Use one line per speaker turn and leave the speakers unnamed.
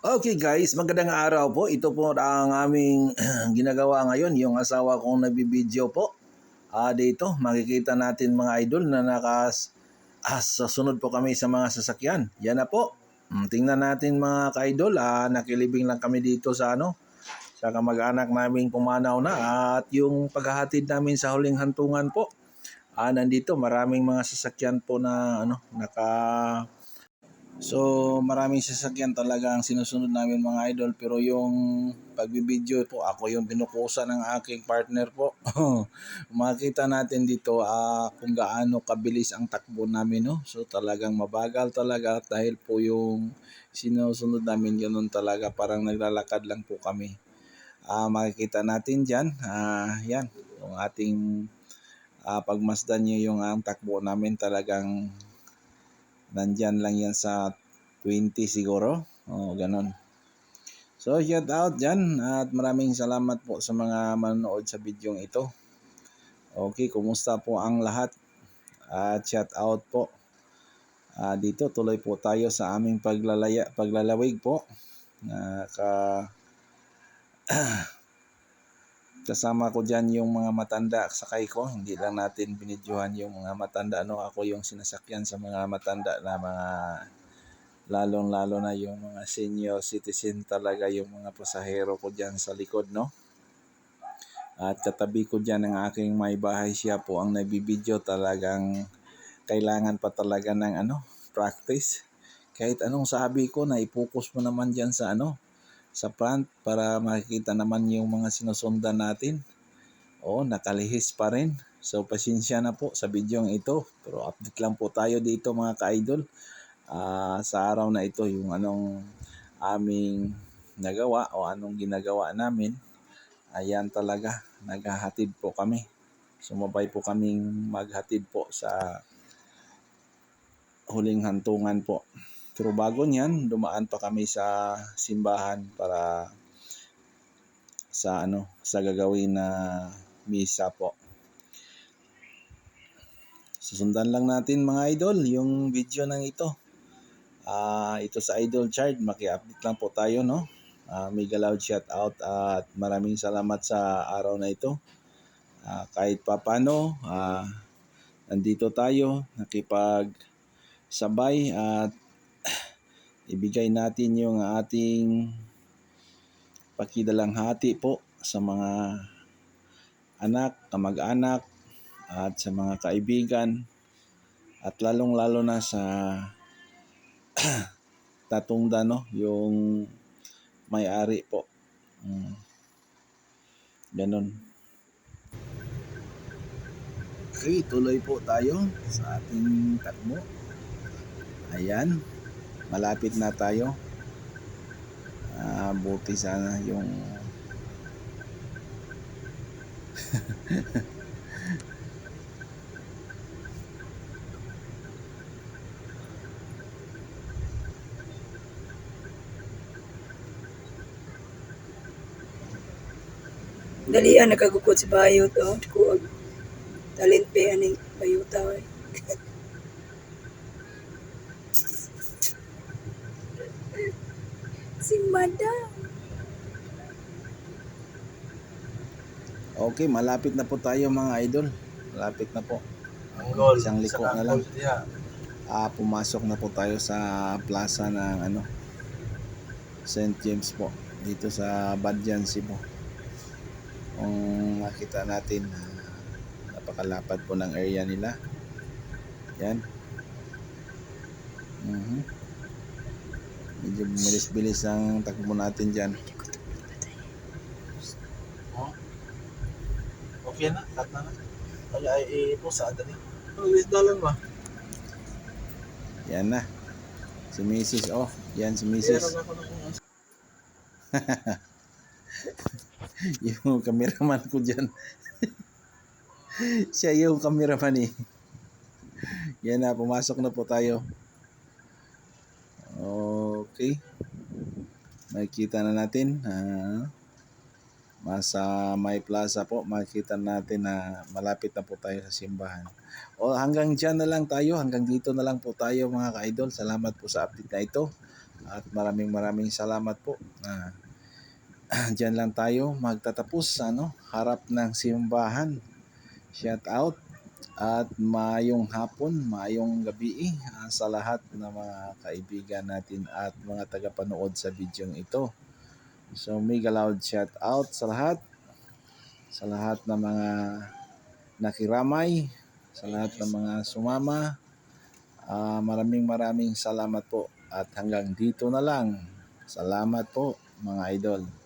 Okay guys, magandang araw po. Ito po ang aming ginagawa ngayon, yung asawa kong nagbibideo po. Ah dito, makikita natin mga idol na nakas ah, sunod po kami sa mga sasakyan. Yan na po. Mm, tingnan natin mga ka-idol, ah, nakilibing lang kami dito sa ano, sa kamag-anak namin pumanaw na at yung paghahatid namin sa huling hantungan po. Ah, nandito maraming mga sasakyan po na ano, naka So maraming sasakyan talaga ang sinusunod namin mga idol pero yung pagbibideo po ako yung pinukusa ng aking partner po. Makita natin dito ah, kung gaano kabilis ang takbo namin no. So talagang mabagal talaga dahil po yung sinusunod namin ganun talaga parang naglalakad lang po kami. Ah, makikita natin diyan, ah, yan, yung ating ah, pagmasdan niyo yung ang takbo namin talagang nandyan lang yan sa 20 siguro. O, ganon. So, shout out dyan at maraming salamat po sa mga manonood sa bidyong ito. Okay, kumusta po ang lahat? At shout out po. Ah, dito tuloy po tayo sa aming paglalaya, paglalawig po. Na ka kasama ko dyan yung mga matanda sakay ko. Hindi lang natin binidyohan yung mga matanda. Ano, ako yung sinasakyan sa mga matanda na mga lalong lalo na yung mga senior citizen talaga yung mga pasahero ko dyan sa likod, no? At katabi ko dyan ang aking may bahay siya po ang nabibidyo talagang kailangan pa talaga ng ano, practice. Kahit anong sabi ko na ipokus mo naman dyan sa ano, sa front para makikita naman yung mga sinusundan natin. Oo, nakalihis pa rin. So, pasensya na po sa video ito. Pero update lang po tayo dito mga ka-idol. Ah, sa araw na ito, yung anong aming nagawa o anong ginagawa namin. Ayan talaga, naghahatid po kami. Sumabay po kaming maghatid po sa huling hantungan po. Pero bago niyan, dumaan pa kami sa simbahan para sa ano, sa gagawin na misa po. Susundan lang natin mga idol yung video ng ito. Ah, ito sa Idol Chart, maki-update lang po tayo no. Ah, mega loud shout out at maraming salamat sa araw na ito. Ah, kahit papano, ah, nandito tayo nakipag sabay at ibigay natin yung ating pakidalang hati po sa mga anak, kamag-anak at sa mga kaibigan at lalong-lalo na sa tatungda no, yung may-ari po. Mm. Ganon. Okay, tuloy po tayo sa ating takbo. Ayan malapit na tayo ah, buti sana yung
Dali ang nakagukod si Bayo to. Ko talent pe aning bayuta ay. Si Madam.
okay malapit na po tayo mga idol malapit na po
Anggol.
Isang liko na lang. Ah, pumasok na po tayo sa plaza ng ano St. James po dito sa Badyan Cebu kung makita natin ah, napakalapad po ng area nila yan Mhm. Medyo bilis-bilis ang takbo natin dyan
Oh. Okay na, cut na na. Ay, ay, ipo sa dali. Luis dalan ba?
yan na si Mrs. oh yan si
na kung
yung cameraman ko dyan. Siya yung cameraman eh. Yan na, pumasok na po tayo. Okay. Makikita na natin. Ah, masa may plaza po, makikita natin na malapit na po tayo sa simbahan. O hanggang dyan na lang tayo, hanggang dito na lang po tayo mga ka-idol. Salamat po sa update na ito. At maraming maraming salamat po. Ah, Diyan lang tayo magtatapos ano, harap ng simbahan. Shout out at mayong hapon, mayong gabi ah, sa lahat ng mga kaibigan natin at mga tagapanood sa bidyong ito. So mega loud shout out sa lahat sa lahat ng mga nakiramay, sa lahat ng mga sumama. Ah, maraming maraming salamat po at hanggang dito na lang. Salamat po mga idol.